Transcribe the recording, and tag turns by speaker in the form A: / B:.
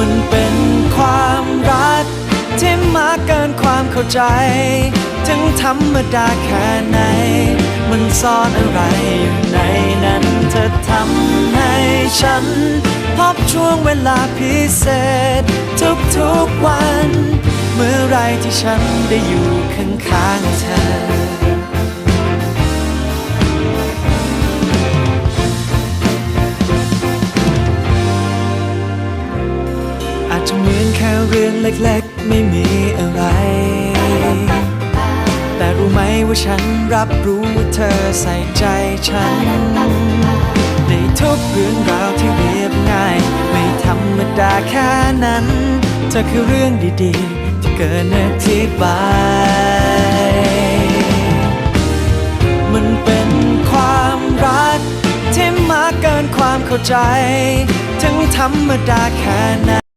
A: มันเป็นความรัก ที่มากเกินความเข้าใจ ถึงธรรมดาแค่ไหน มันซ่อนอะไรอยู่ในนั้นเธอทำให้ฉัน พบช่วงเวลาพิเศษ ทุกๆวัน เมื่อไรที่ฉันได้อยู่ข้างๆเธอ จจะเหมือนแค่เรื่องเล็กๆ ไม่มีอะไร แต่รู้ไหมว่าฉันรับรู้ว่าเธอใส่ใจฉัน ในทุกเรื่องราวที่เรียบง่าย ไม่ธรรมดาแค่นั้น เธอคือเรื่องดีๆ ที่เกินอธิบาย มันเป็นความรักที่มากเกินความเข้าใจ ถึงธรรมดาแค่ไหน